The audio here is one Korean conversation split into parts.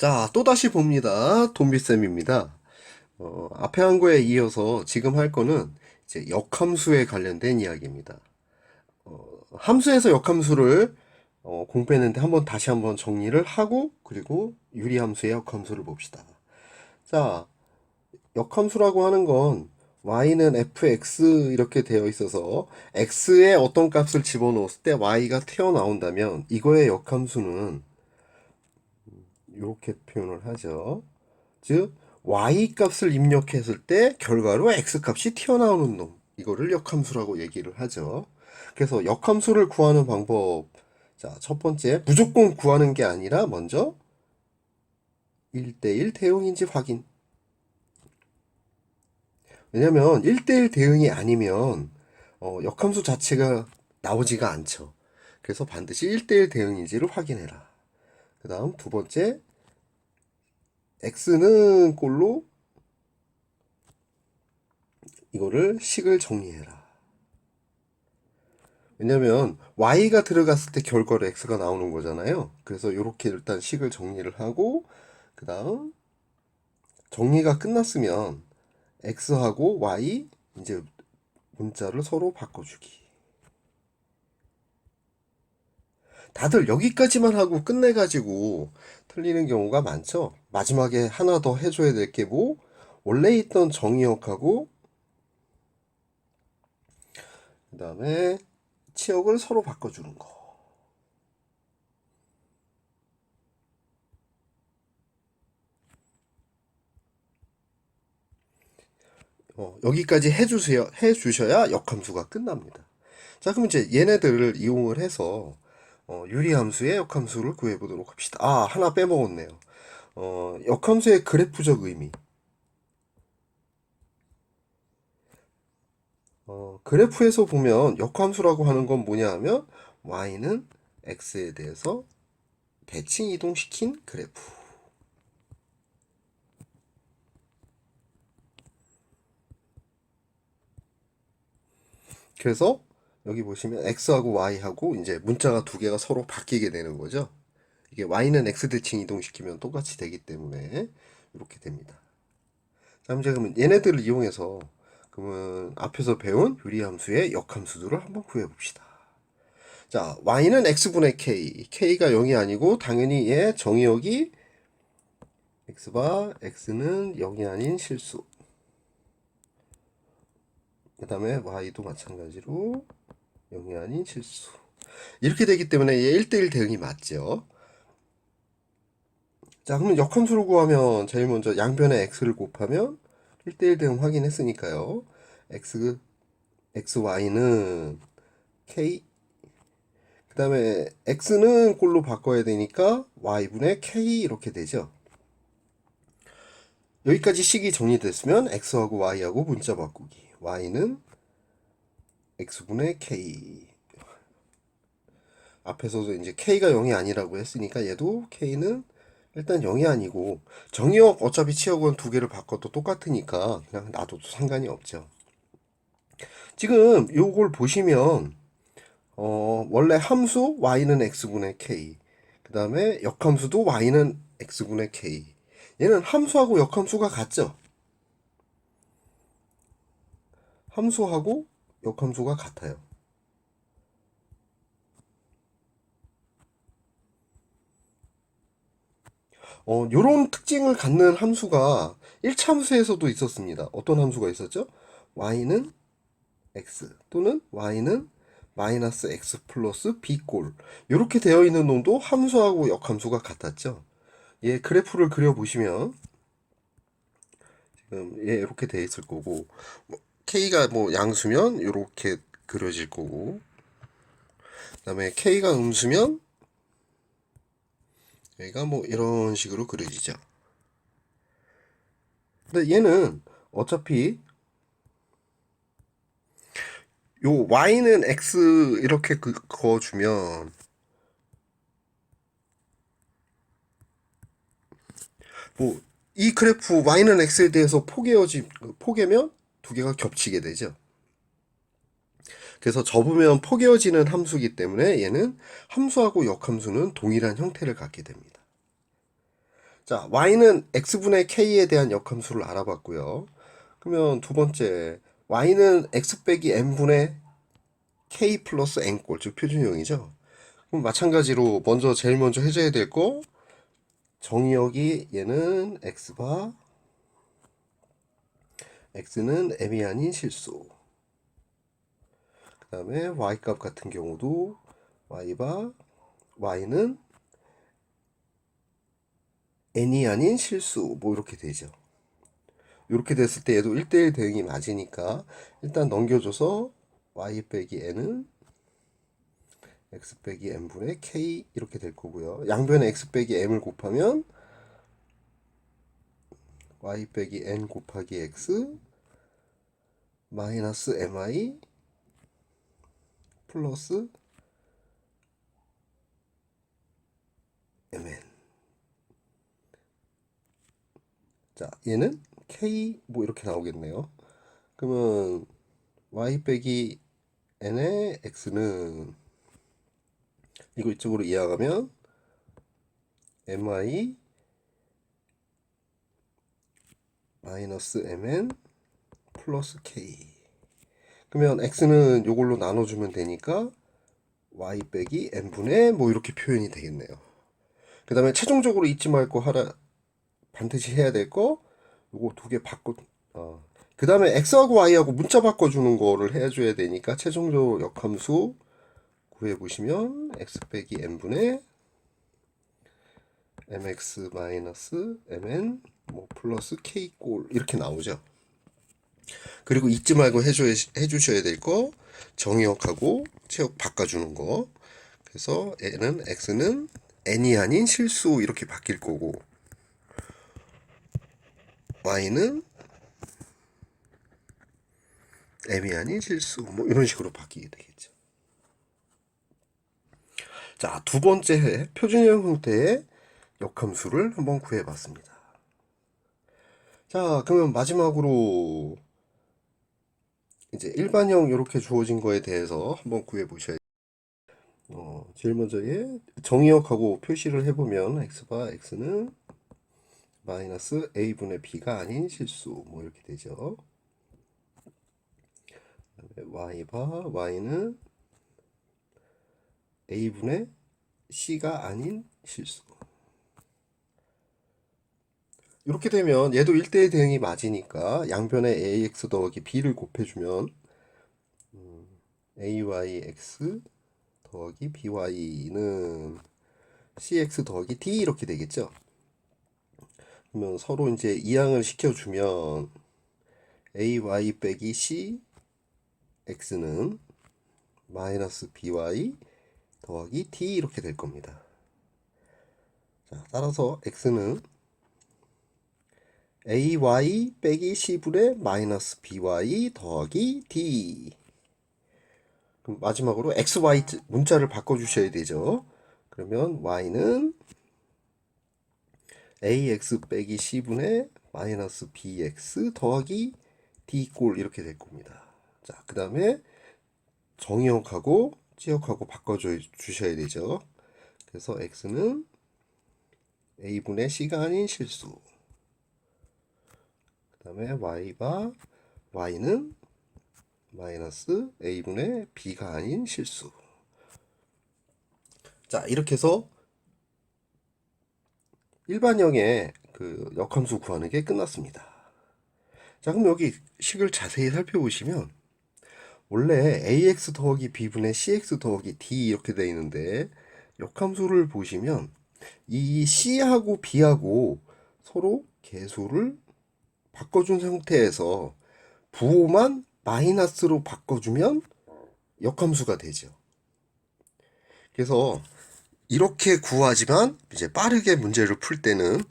자, 또다시 봅니다. 돈비쌤입니다. 어, 앞에 한 거에 이어서 지금 할 거는 이제 역함수에 관련된 이야기입니다. 어, 함수에서 역함수를 어, 공부했는데 한번 다시 한번 정리를 하고 그리고 유리함수의 역함수를 봅시다. 자, 역함수라고 하는 건 y는 fx 이렇게 되어 있어서 x에 어떤 값을 집어넣었을 때 y가 튀어나온다면 이거의 역함수는 이렇게 표현을 하죠. 즉 y 값을 입력했을 때 결과로 x 값이 튀어나오는 놈 이거를 역함수라고 얘기를 하죠. 그래서 역함수를 구하는 방법 자, 첫 번째 무조건 구하는 게 아니라 먼저 1대1 대응인지 확인. 왜냐면 1대1 대응이 아니면 어, 역함수 자체가 나오지가 않죠. 그래서 반드시 1대1 대응인지를 확인해라. 그 다음 두 번째, x는 꼴로 이거를 식을 정리해라. 왜냐면 y가 들어갔을 때 결과로 x가 나오는 거잖아요. 그래서 이렇게 일단 식을 정리를 하고 그 다음 정리가 끝났으면 x하고 y 이제 문자를 서로 바꿔주기. 다들 여기까지만 하고 끝내가지고 틀리는 경우가 많죠. 마지막에 하나 더 해줘야 될 게 뭐? 원래 있던 정의역하고 그 다음에 치역을 서로 바꿔주는 거. 어, 여기까지 해주세요. 해주셔야 역함수가 끝납니다. 자, 그럼 이제 얘네들을 이용을 해서 어, 유리함수의 역함수를 구해보도록 합시다. 아, 하나 빼먹었네요. 어, 역함수의 그래프적 의미. 어, 그래프에서 보면 역함수라고 하는 건 뭐냐 하면 y는 x에 대해서 대칭 이동시킨 그래프. 그래서 여기 보시면 x하고 y하고 이제 문자가 두 개가 서로 바뀌게 되는 거죠. 이게 y는 x 대칭 이동시키면 똑같이 되기 때문에 이렇게 됩니다. 자, 이제 그러면 얘네들을 이용해서 그러면 앞에서 배운 유리함수의 역함수들을 한번 구해 봅시다. 자, y는 x분의 k. k가 0이 아니고 당연히 얘 정의역이 x바 x는 0이 아닌 실수. 그 다음에 y도 마찬가지로 0이 아닌 실수. 이렇게 되기 때문에 얘 1대1 대응이 맞죠. 자, 그러면 역함수를 구하면 제일 먼저 양변에 x를 곱하면 1대1 대응 확인했으니까요. x, xy는 k. 그 다음에 x는 꼴로 바꿔야 되니까 y분의 k 이렇게 되죠. 여기까지 식이 정리됐으면 x하고 y하고 문자 바꾸기. y는 x분의 k. 앞에서도 이제 k가 0이 아니라고 했으니까 얘도 k는 일단 0이 아니고 정의역 어차피 치역은 두 개를 바꿔도 똑같으니까 그냥 놔둬도 상관이 없죠. 지금 요걸 보시면 어, 원래 함수 y는 x분의 k 그 다음에 역함수도 y는 x분의 k 얘는 함수하고 역함수가 같죠? 함수하고 역함수가 같아요. 어, 요런 특징을 갖는 함수가 1차 함수에서도 있었습니다. 어떤 함수가 있었죠? y는 x 또는 y는 마이너스 x 플러스 b꼴 이렇게 되어 있는 놈도 함수하고 역함수가 같았죠. 얘 그래프를 그려보시면 지금 얘 이렇게 되어 있을 거고 뭐, k가 뭐 양수면 이렇게 그려질 거고 그 다음에 k가 음수면 여기가 뭐 이런 식으로 그려지죠. 근데 얘는 어차피 요 y는 x 이렇게 그, 그어주면 뭐 이 그래프 y는 x에 대해서 포개어지 포개면 두 개가 겹치게 되죠. 그래서 접으면 포개어지는 함수이기 때문에 얘는 함수하고 역함수는 동일한 형태를 갖게 됩니다. 자, y는 x분의 k에 대한 역함수를 알아봤고요. 그러면 두 번째, y는 x 빼기 n분의 k 플러스 n꼴, 즉 표준형이죠. 그럼 마찬가지로 먼저 제일 먼저 해줘야 될 거 정의역이 얘는 x바 x는 m이 아닌 실수 그 다음에 y값 같은 경우도 y바 y는 n이 아닌 실수 뭐 이렇게 되죠 이렇게 됐을 때 얘도 1대1 대응이 맞으니까 일단 넘겨줘서 y 빼기 n은 x 빼기 m분의 k 이렇게 될 거고요. 양변에 x 빼기 m을 곱하면 y 빼기 n 곱하기 x 마이너스 mi 플러스 mn 자 얘는 k 뭐 이렇게 나오겠네요. 그러면 y 빼기 n의 x는 이거 이쪽으로 이어가면 mi 마이너스 mn 플러스 k 그러면 x는 요걸로 나눠주면 되니까 y 빼기 n분의 뭐 이렇게 표현이 되겠네요 그 다음에 최종적으로 잊지 말고 하라 반드시 해야 될 거 요거 두 개 바꿔 어. 그 다음에 x하고 y하고 문자 바꿔주는 거를 해줘야 되니까 최종적으로 역함수 구해보시면 x 빼기 n분의 mx 마이너스 mn 뭐 플러스 k 꼴 이렇게 나오죠. 그리고 잊지 말고 해줘야, 해주셔야 될 거 정의역하고 체역 바꿔주는 거 그래서 n은 x는 n이 아닌 실수 이렇게 바뀔 거고 y는 m이 아닌 실수 뭐 이런 식으로 바뀌게 되겠죠. 자, 두 번째 표준형 형태의 역함수를 한번 구해봤습니다. 자, 그러면 마지막으로 이제 일반형 이렇게 주어진 거에 대해서 한번 구해 보셔야 어, 제일 먼저 얘 정의역하고 표시를 해보면 x바 x는 마이너스 a분의 b가 아닌 실수 뭐 이렇게 되죠. y바 y는 a분의 c가 아닌 실수. 이렇게 되면 얘도 1대1 대응이 맞으니까 양변에 ax 더하기 b를 곱해주면 음, ayx 더하기 by는 cx 더하기 d 이렇게 되겠죠. 그러면 서로 이제 이항을 시켜주면 ay 빼기 c x는 마이너스 by 더하기 t 이렇게 될 겁니다. 자, 따라서 x는 ay 빼기 c분의 마이너스 by 더하기 d 그럼 마지막으로 xy 문자를 바꿔주셔야 되죠. 그러면 y는 ax 빼기 c분의 마이너스 bx 더하기 d꼴 이렇게 될 겁니다. 자, 그 다음에 정의역하고 지역하고 바꿔줘 주셔야 되죠. 그래서 x는 a분의 c가 아닌 실수. 그 다음에 y가 y는 마이너스 a분의 b가 아닌 실수. 자, 이렇게 해서 일반형의 그 역함수 구하는 게 끝났습니다. 자, 그럼 여기 식을 자세히 살펴보시면 원래 ax 더하기 b분의 cx 더하기 d 이렇게 되어 있는데 역함수를 보시면 이 c하고 b하고 서로 개수를 바꿔준 상태에서 부호만 마이너스로 바꿔주면 역함수가 되죠. 그래서 이렇게 구하지만 이제 빠르게 문제를 풀 때는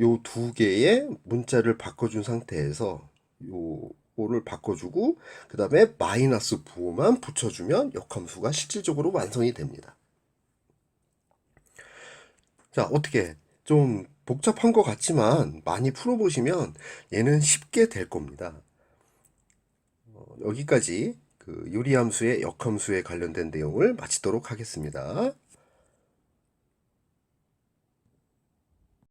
요 두 개의 문자를 바꿔준 상태에서 요거를 바꿔주고 그 다음에 마이너스 부호만 붙여주면 역함수가 실질적으로 완성이 됩니다. 자 어떻게 좀 복잡한 것 같지만 많이 풀어보시면 얘는 쉽게 될 겁니다. 어, 여기까지 그 요리함수의 역함수에 관련된 내용을 마치도록 하겠습니다.